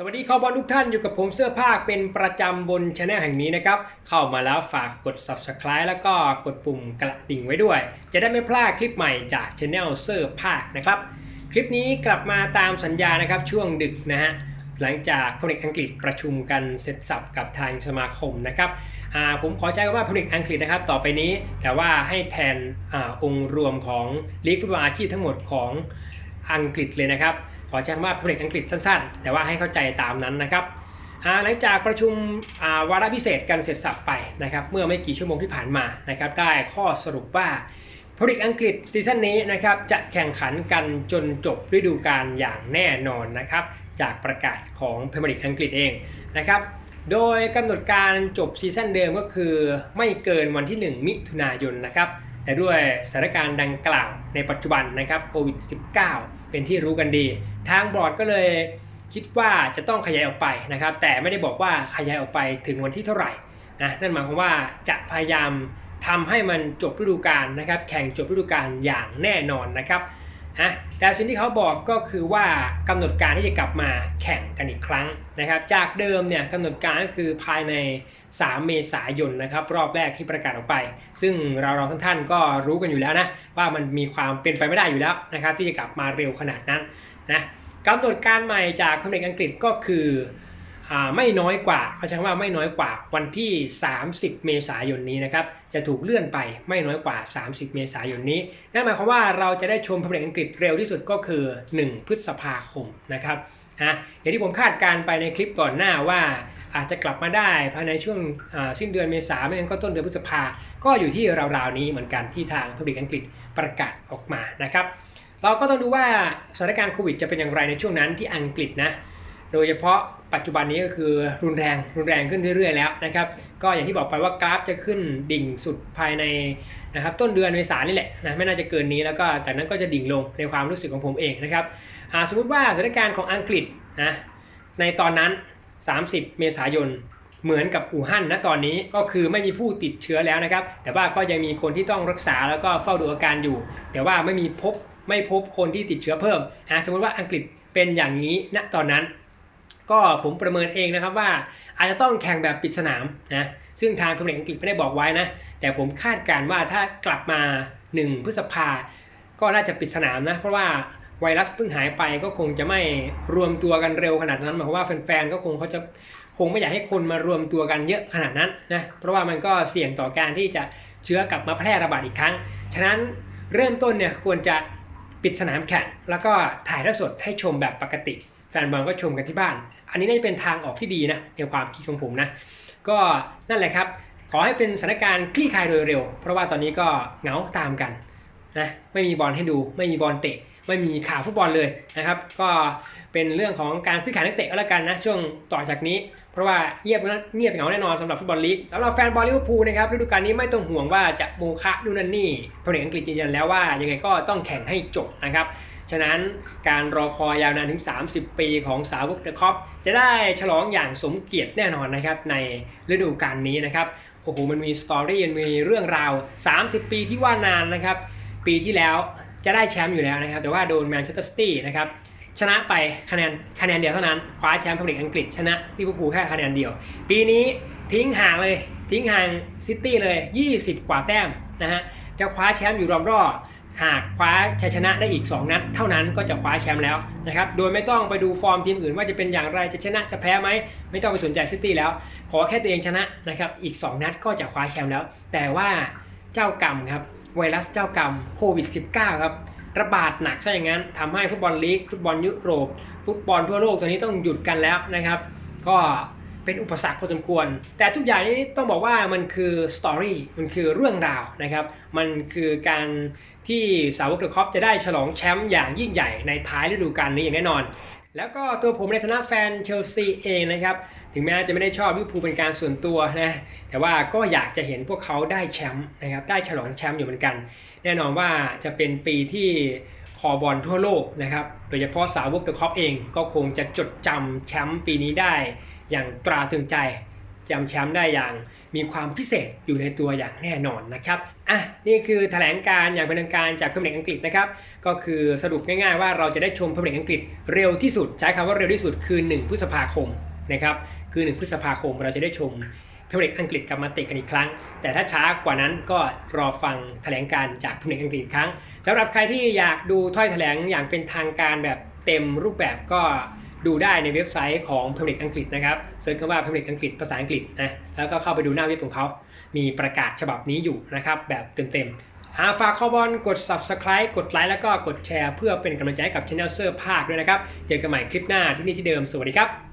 สวัสดีคอบอลทุกท่านอยู่กับผมเสื้อผ้าเป็นประจำบนช anel แห่งนี้นะครับ เข้ามาแล้วฝากกด subscribe แล้วก็กดปุ่มกระดิ่งไว้ด้วย จะได้ไม่พลาดคลิปใหม่จากช anel เสื้อผ้านะครับ คลิปนี้กลับมาตามสัญญานะครับช่วงดึกนะฮะหลังจากพลเอกอังกฤษประชุมกันเสร็จสับกับทางสมาคมนะครับผมขอใช้คำว่าพลเอกอังกฤษนะครับต่อไปนี้ แต่ว่าให้แทนอองค์รวมของลีกฟุตบอลอาชีพทั้งหมดของอังกฤษเลยนะครับ ขอใช้คำว่าพลเอกอังกฤษสั้นๆ แต่ว่าให้เข้าใจตามนั้นนะครับหลังจากประชุมาวาระพิเศษกันเสร็จสับไปนะครับเมื่อไม่กี่ชั่วโมงที่ผ่านมานะครับได้ข้อสรุปว่าพลิกอังกฤษซีซั่นนี้นะครับจะแข่งขันกันจนจบฤดูกาลอย่างแน่นอนนะครับจากประกาศของพรีเมียร์ลีกอังกฤษเองนะครับโดยกำหนดการจบซีซั่นเดิมก็คือไม่เกินวันที่ 1 มิถุนายนนะครับแต่ด้วยสถานการณ์ดังกล่าวในปัจจุบันนะครับโควิด -19 เป็นที่รู้กันดี ทางบอร์ดก็เลยคิดว่าจะต้องขยายออกไปนะครับ แต่ไม่ได้บอกว่าขยายออกไปถึงวันที่เท่าไหร่นะนั่นหมายความว่าจะพยายามทำให้มันจบฤดูกาลนะครับ แข่งจบฤดูกาลอย่างแน่นอนนะครับนะแต่สิ่งที่เขาบอกก็คือว่ากำหนดการที่จะกลับมาแข่งกันอีกครั้งนะครับ จากเดิมเนี่ยกำหนดการก็คือภายใน 3 เมษายนนะครับรอบแรกที่ประกาศออกไป ซึ่งเราเราท่านๆก็รู้กันอยู่แล้วนะว่ามันมีความเป็นไปไม่ได้อยู่แล้วนะครับที่จะกลับมาเร็วขนาดนั้นนะกำหนดการใหม่จากพรรเอกอังกฤษก็คืออไม่น้อยกว่าเขาใช้คำว่าไม่น้อยกว่าวันที่ 30 เมษายนนี้นะครับจะถูกเลื่อนไปไม่น้อยกว่า 30 เมษายนนี้นั่นหมายความว่าเราจะได้ชมพรรเอกอังกฤษเร็วที่สุดก็คือ 1 พฤษภาคมนะครับนะอย่างที่ผมคาดการณ์ไปในคลิปก่อนหน้าว่า อาจจะกลับมาได้ภายในช่วงสิ้นเดือนเมษาไม่งั้นก็ต้นเดือนพฤษภาก็อยู่ที่ราวๆนี้เหมือนกันที่ทางพับลิกอังกฤษประกาศออกมานะครับ เราก็ต้องดูว่าสถานการณ์โควิดจะเป็นอย่างไรในช่วงนั้นที่อังกฤษนะโดยเฉพาะปัจจุบันนี้ก็คือรุนแรงรุนแรงขึ้นเรื่อยๆแล้วนะครับ ก็อย่างที่บอกไปว่ากราฟจะขึ้นดิ่งสุดภายในนะครับต้นเดือนเมษายนนี่แหละนะไม่น่าจะเกินนี้แล้วก็จากนั้นก็จะดิ่งลงในความรู้สึกของผมเองนะครับสมมติว่าสถานการณ์ของอังกฤษนะในตอนนั้น 30 เมษายน เหมือนกับอู่ฮั่นนะตอนนี้ก็คือไม่มีผู้ติดเชื้อแล้วนะครับ แต่ว่าก็ยังมีคนที่ต้องรักษาแล้วก็เฝ้าดูอาการอยู่ แต่ว่าไม่มีพบไม่พบคนที่ติดเชื้อเพิ่มนะสมมติว่าอังกฤษเป็นอย่างนี้ณตอนนั้น ก็ผมประเมินเองนะครับว่าอาจจะต้องแข่งแบบปิดสนามนะซึ่งทางพรีเมียร์อังกฤษไม่ได้บอกไว้นะ แต่ผมคาดการณ์ว่าถ้ากลับมา 1 พฤษภาก็น่าจะปิดสนามนะ เพราะว่า ไวรัสเพิ่งหายไปก็คงจะไม่รวมตัวกันเร็วขนาดนั้นหมายความว่าแฟนๆก็คงเขาจะคงไม่อยากให้คนมารวมตัวกันเยอะขนาดนั้นนะเพราะว่ามันก็เสี่ยงต่อการที่จะเชื้อกลับมาแพร่ระบาดอีกครั้ง ฉะนั้นเริ่มต้นเนี่ยควรจะปิดสนามแข่งแล้วก็ถ่ายทอดสดให้ชมแบบปกติ แฟนบอลก็ชมกันที่บ้าน อันนี้น่าจะเป็นทางออกที่ดีนะในความคิดของผมนะ ก็นั่นแหละครับ ขอให้เป็นสถานการณ์คลี่คลายโดยเร็ว เพราะว่าตอนนี้ก็เหงาตามกันนะไม่มีบอลให้ดู ไม่มีบอลเตะ ไม่มีข่าวฟุตบอลเลยนะครับ ก็เป็นเรื่องของการซื้อขายนักเตะก็แล้วกันนะช่วงต่อจากนี้ เพราะว่าเงียบเงียบเหงาแน่นอนสำหรับฟุตบอลลีกสำหรับแฟนบอลลิเวอร์พูลนะครับฤดูกาลนี้ไม่ต้องห่วงว่าจะโมฆะนู่นนั่นนี่พรีเมียร์ลีกอังกฤษยืนยันแล้วว่ายังไงก็ต้องแข่งให้จบนะครับฉะนั้นการรอคอยยาวนานถึง 30 ปีของสาวกเดอะคอปจะได้ฉลองอย่างสมเกียรติแน่นอนนะครับในฤดูกาลนี้นะครับโอ้โหมันมีสตอรี่มันมีเรื่องราว 30 ปีที่ว่านานนะครับ ปีที่แล้ว จะได้แชมป์อยู่แล้วนะครับ แต่ว่าโดนแมนเชสเตอร์ซิตี้นะครับชนะไปคะแนนคะแนนเดียวเท่านั้นคว้าแชมป์พรีเมียร์ลีกอังกฤษชนะลิเวอร์พูลแค่คะแนนเดียว ปีนี้ทิ้งห่างเลยทิ้งห่างซิตี้เลย 20 กว่าแต้มนะฮะจะคว้าแชมป์อยู่รอบรอบหากคว้าชัยชนะได้อีก 2 นัด เท่านั้นก็จะคว้าแชมป์แล้วนะครับโดยไม่ต้องไปดูฟอร์มทีมอื่นว่าจะเป็นอย่างไรจะชนะจะแพ้ไหมไม่ต้องไปสนใจซิตี้แล้ว ขอแค่ตัวเองชนะนะครับอีก 2 นัดก็จะคว้าแชมป์แล้ว แต่ว่า เจ้ากรรมครับไวรัสเจ้ากรรมโควิด -19 ครับระบาดหนักซะอย่างนั้นทำให้ฟุตบอลลีกฟุตบอลยุโรป ฟุตบอลทั่วโลกตอนนี้ต้องหยุดกันแล้วนะครับ ก็เป็นอุปสรรคพอสมควร แต่ทุกอย่างนี้ต้องบอกว่ามันคือสตอรี่มันคือเรื่องราวนะครับ มันคือการที่สาวกเดอะคอปจะได้ฉลองแชมป์อย่างยิ่งใหญ่ในท้ายฤดูกาลนี้อย่างแน่นอน แล้วก็ตัวผมในฐานะแฟนเชลซีเองนะครับ ถึงแม้จะไม่ได้ชอบลิเวอร์พูลเป็นการส่วนตัวนะ แต่ว่าก็อยากจะเห็นพวกเขาได้แชมป์นะครับ ได้ฉลองแชมป์อยู่เหมือนกัน แน่นอนว่าจะเป็นปีที่คอบอลทั่วโลกนะครับ โดยเฉพาะสาวกเดอะคอปเองก็คงจะจดจำแชมป์ปีนี้ได้ อย่างตราตรึงใจจำแชมป์ได้อย่าง มีความพิเศษอยู่ในตัวอย่างแน่นอนนะครับอะนี่คือแถลงการอย่างเป็นทางการจากพรีเมียร์ลีกอังกฤษนะครับก็คือสรุปง่ายๆว่าเราจะได้ชมพรีเมียร์ลีกอังกฤษเร็วที่สุด ใช้คำว่าเร็วที่สุดคือ 1 พฤษภาคมนะครับคือ 1 พฤษภาคมเราจะได้ชมพรีเมียร์ลีกอังกฤษกลับมาเตะกันอีกครั้ง แต่ถ้าช้ากว่านั้นก็รอฟังแถลงการจากพรีเมียร์ลีกอังกฤษอีกครั้งสำหรับใครที่อยากดูถ้อยแถลงอย่างเป็นทางการแบบเต็มรูปแบบก็ ดูได้ในเว็บไซต์ของพิมพ์ลีกอังกฤษนะครับเซิร์ชคำว่าพิมพ์ลีกอังกฤษภาษาอังกฤษนะแล้วก็เข้าไปดูหน้าเว็บของเขา มีประกาศฉบับนี้อยู่นะครับแบบเต็มๆหากฝากข้อบอลกด subscribe กดไลค์แล้วก็กดแชร์เพื่อเป็นกำลังใจให้กับช anel เซอร์ภาคด้วยนะครับ เจอกันใหม่คลิปหน้าที่นี่ที่เดิมสวัสดีครับ